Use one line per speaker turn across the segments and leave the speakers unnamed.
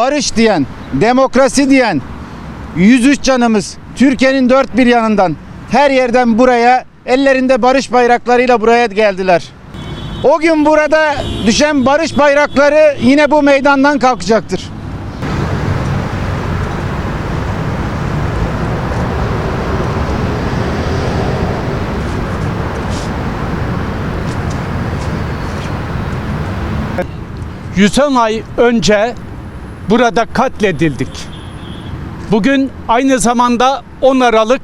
barış diyen, demokrasi diyen 103 canımız Türkiye'nin dört bir yanından her yerden buraya ellerinde barış bayraklarıyla buraya geldiler. O gün burada düşen barış bayrakları yine bu meydandan kalkacaktır.
Yüzün ay önce burada katledildik. Bugün aynı zamanda 10 Aralık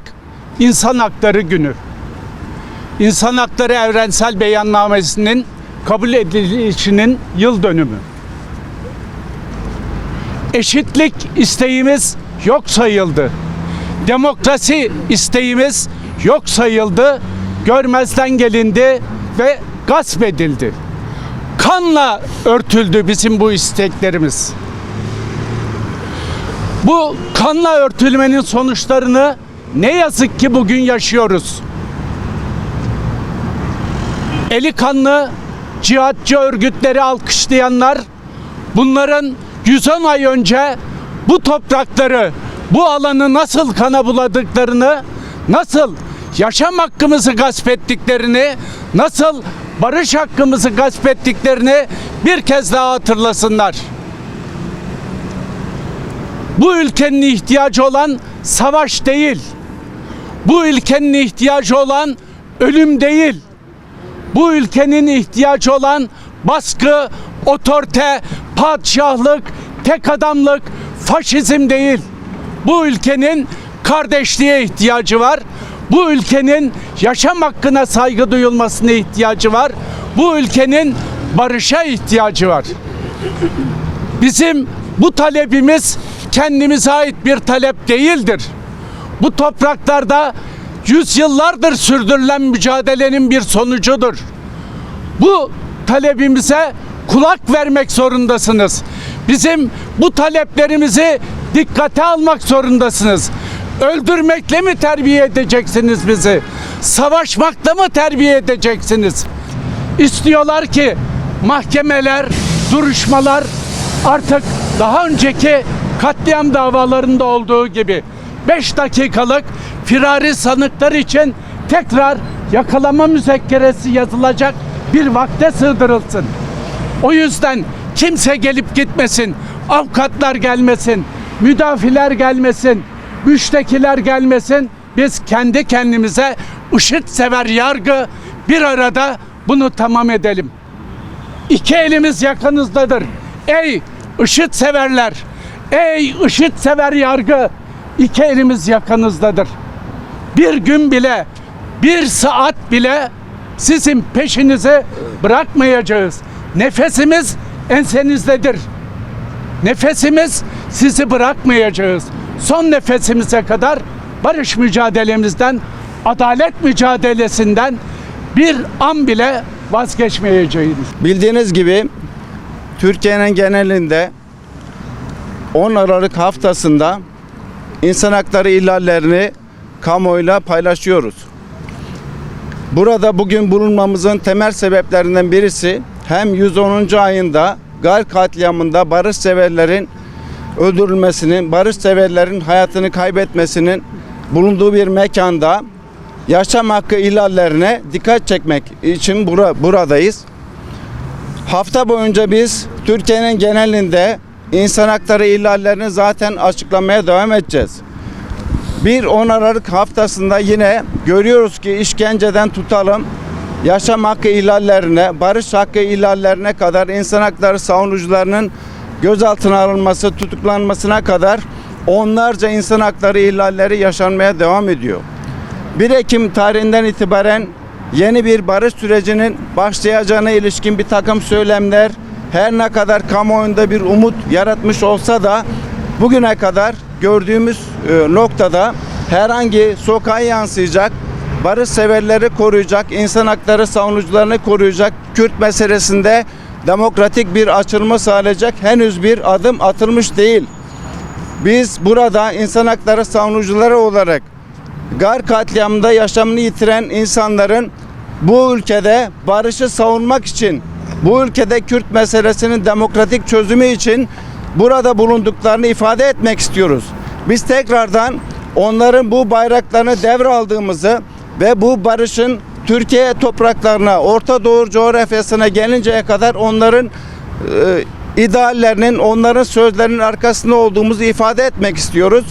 İnsan Hakları Günü. İnsan Hakları Evrensel Beyannamesi'nin kabul edilişinin yıl dönümü. Eşitlik isteğimiz yok sayıldı. Demokrasi isteğimiz yok sayıldı. Görmezden gelindi ve gasp edildi kanla örtüldü bizim bu isteklerimiz. Bu kanla örtülmenin sonuçlarını ne yazık ki bugün yaşıyoruz. Eli kanlı cihatçı örgütleri alkışlayanlar bunların 110 ay önce bu toprakları, bu alanı nasıl kana buladıklarını, nasıl yaşam hakkımızı gasp ettiklerini, nasıl barış hakkımızı gasp ettiklerini bir kez daha hatırlasınlar. Bu ülkenin ihtiyacı olan savaş değil. Bu ülkenin ihtiyacı olan ölüm değil. Bu ülkenin ihtiyacı olan baskı, otorite, padişahlık, tek adamlık, faşizm değil. Bu ülkenin kardeşliğe ihtiyacı var. Bu ülkenin yaşam hakkına saygı duyulmasına ihtiyacı var. Bu ülkenin barışa ihtiyacı var. Bizim bu talebimiz kendimize ait bir talep değildir. Bu topraklarda yüzyıllardır sürdürülen mücadelenin bir sonucudur. Bu talebimize kulak vermek zorundasınız. Bizim bu taleplerimizi dikkate almak zorundasınız. Öldürmekle mi terbiye edeceksiniz bizi? Savaşmakla mı terbiye edeceksiniz? İstiyorlar ki mahkemeler, duruşmalar artık daha önceki katliam davalarında olduğu gibi 5 dakikalık firari sanıklar için tekrar yakalama müzekkeresi yazılacak bir vakte sığdırılsın. O yüzden kimse gelip gitmesin, avukatlar gelmesin, müdafiler gelmesin, müştekiler gelmesin. Biz kendi kendimize IŞİD sever yargı bir arada bunu tamam edelim. İki elimiz yakınızdadır. Ey IŞİD severler, ey IŞİD sever yargı, iki elimiz yakınızdadır. Bir gün bile, bir saat bile sizin peşinizi bırakmayacağız. Nefesimiz ensenizdedir. Nefesimiz sizi bırakmayacağız. Son nefesimize kadar barış mücadelemizden, adalet mücadelesinden bir an bile vazgeçmeyeceğiz.
Bildiğiniz gibi Türkiye'nin genelinde 10 Aralık haftasında insan hakları ihlallerini kamuoyuyla paylaşıyoruz. Burada bugün bulunmamızın temel sebeplerinden birisi hem 110. ayında Gal katliamında barış severlerin öldürülmesinin, barış severlerin hayatını kaybetmesinin bulunduğu bir mekanda yaşam hakkı ihlallerine dikkat çekmek için bura, buradayız. Hafta boyunca biz Türkiye'nin genelinde insan hakları ihlallerini zaten açıklamaya devam edeceğiz. Bir 10 Aralık haftasında yine görüyoruz ki işkenceden tutalım yaşam hakkı ihlallerine, barış hakkı ihlallerine kadar insan hakları savunucularının gözaltına alınması, tutuklanmasına kadar onlarca insan hakları ihlalleri yaşanmaya devam ediyor. 1 Ekim tarihinden itibaren yeni bir barış sürecinin başlayacağına ilişkin bir takım söylemler her ne kadar kamuoyunda bir umut yaratmış olsa da bugüne kadar gördüğümüz e, noktada herhangi sokağa yansıyacak, barış severleri koruyacak, insan hakları savunucularını koruyacak Kürt meselesinde demokratik bir açılma sağlayacak henüz bir adım atılmış değil. Biz burada insan hakları savunucuları olarak Gar katliamında yaşamını yitiren insanların bu ülkede barışı savunmak için, bu ülkede Kürt meselesinin demokratik çözümü için burada bulunduklarını ifade etmek istiyoruz. Biz tekrardan onların bu bayraklarını devraldığımızı ve bu barışın Türkiye topraklarına, Orta Doğu coğrafyasına gelinceye kadar onların e, ideallerinin, onların sözlerinin arkasında olduğumuzu ifade etmek istiyoruz.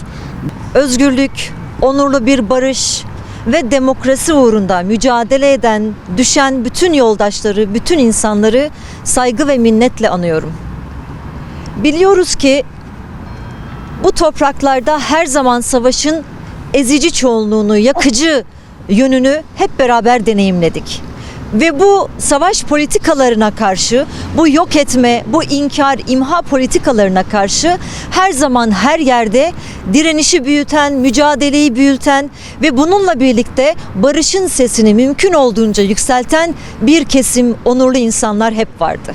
özgürlük, onurlu bir barış ve demokrasi uğrunda mücadele eden, düşen bütün yoldaşları, bütün insanları saygı ve minnetle anıyorum. Biliyoruz ki bu topraklarda her zaman savaşın ezici çoğunluğunu, yakıcı yönünü hep beraber deneyimledik. Ve bu savaş politikalarına karşı, bu yok etme, bu inkar, imha politikalarına karşı her zaman her yerde direnişi büyüten, mücadeleyi büyüten ve bununla birlikte barışın sesini mümkün olduğunca yükselten bir kesim onurlu insanlar hep vardı.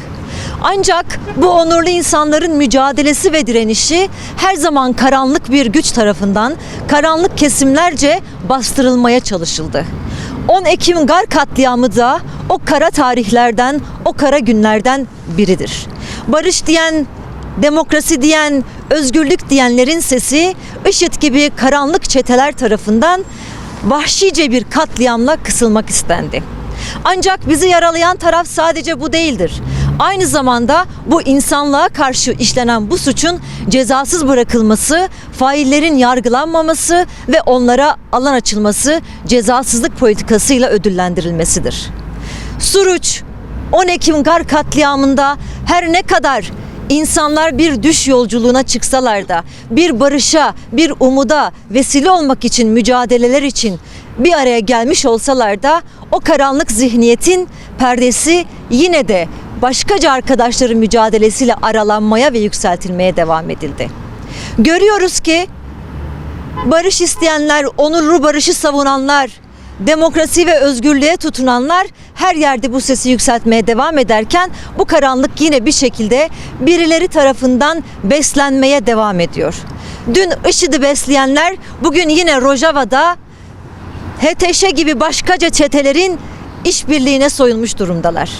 Ancak bu onurlu insanların mücadelesi ve direnişi her zaman karanlık bir güç tarafından karanlık kesimlerce bastırılmaya çalışıldı. 10 Ekim Gar katliamı da o kara tarihlerden, o kara günlerden biridir. Barış diyen, demokrasi diyen, özgürlük diyenlerin sesi IŞİD gibi karanlık çeteler tarafından vahşice bir katliamla kısılmak istendi. Ancak bizi yaralayan taraf sadece bu değildir. Aynı zamanda bu insanlığa karşı işlenen bu suçun cezasız bırakılması, faillerin yargılanmaması ve onlara alan açılması cezasızlık politikasıyla ödüllendirilmesidir. Suruç 10 Ekim Gar katliamında her ne kadar insanlar bir düş yolculuğuna çıksalar da bir barışa, bir umuda vesile olmak için mücadeleler için bir araya gelmiş olsalar da o karanlık zihniyetin perdesi yine de başkaca arkadaşların mücadelesiyle aralanmaya ve yükseltilmeye devam edildi. Görüyoruz ki barış isteyenler, onurlu barışı savunanlar, demokrasi ve özgürlüğe tutunanlar her yerde bu sesi yükseltmeye devam ederken bu karanlık yine bir şekilde birileri tarafından beslenmeye devam ediyor. Dün IŞİD'i besleyenler bugün yine Rojava'da HTŞ gibi başkaca çetelerin işbirliğine soyulmuş durumdalar.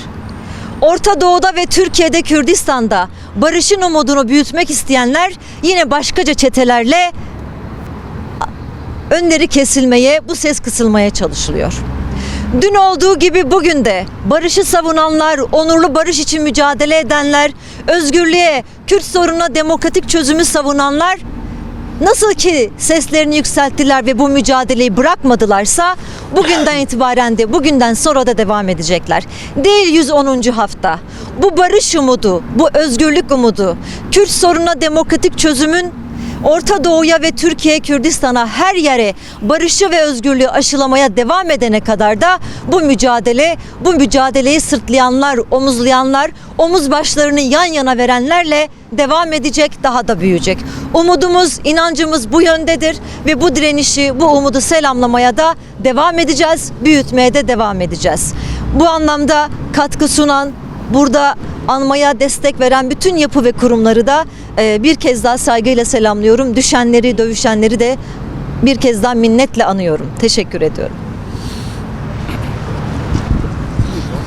Orta Doğu'da ve Türkiye'de Kürdistan'da barışın umudunu büyütmek isteyenler yine başkaca çetelerle önleri kesilmeye, bu ses kısılmaya çalışılıyor. Dün olduğu gibi bugün de barışı savunanlar, onurlu barış için mücadele edenler, özgürlüğe, Kürt sorununa demokratik çözümü savunanlar nasıl ki seslerini yükselttiler ve bu mücadeleyi bırakmadılarsa bugünden itibaren de bugünden sonra da devam edecekler. Değil 110. hafta. Bu barış umudu, bu özgürlük umudu, Kürt sorununa demokratik çözümün Orta Doğu'ya ve Türkiye, Kürdistan'a her yere barışı ve özgürlüğü aşılamaya devam edene kadar da bu mücadele, bu mücadeleyi sırtlayanlar, omuzlayanlar, omuz başlarını yan yana verenlerle devam edecek, daha da büyüyecek. Umudumuz, inancımız bu yöndedir ve bu direnişi, bu umudu selamlamaya da devam edeceğiz, büyütmeye de devam edeceğiz. Bu anlamda katkı sunan, burada anmaya destek veren bütün yapı ve kurumları da e, bir kez daha saygıyla selamlıyorum. Düşenleri, dövüşenleri de bir kez daha minnetle anıyorum. Teşekkür ediyorum.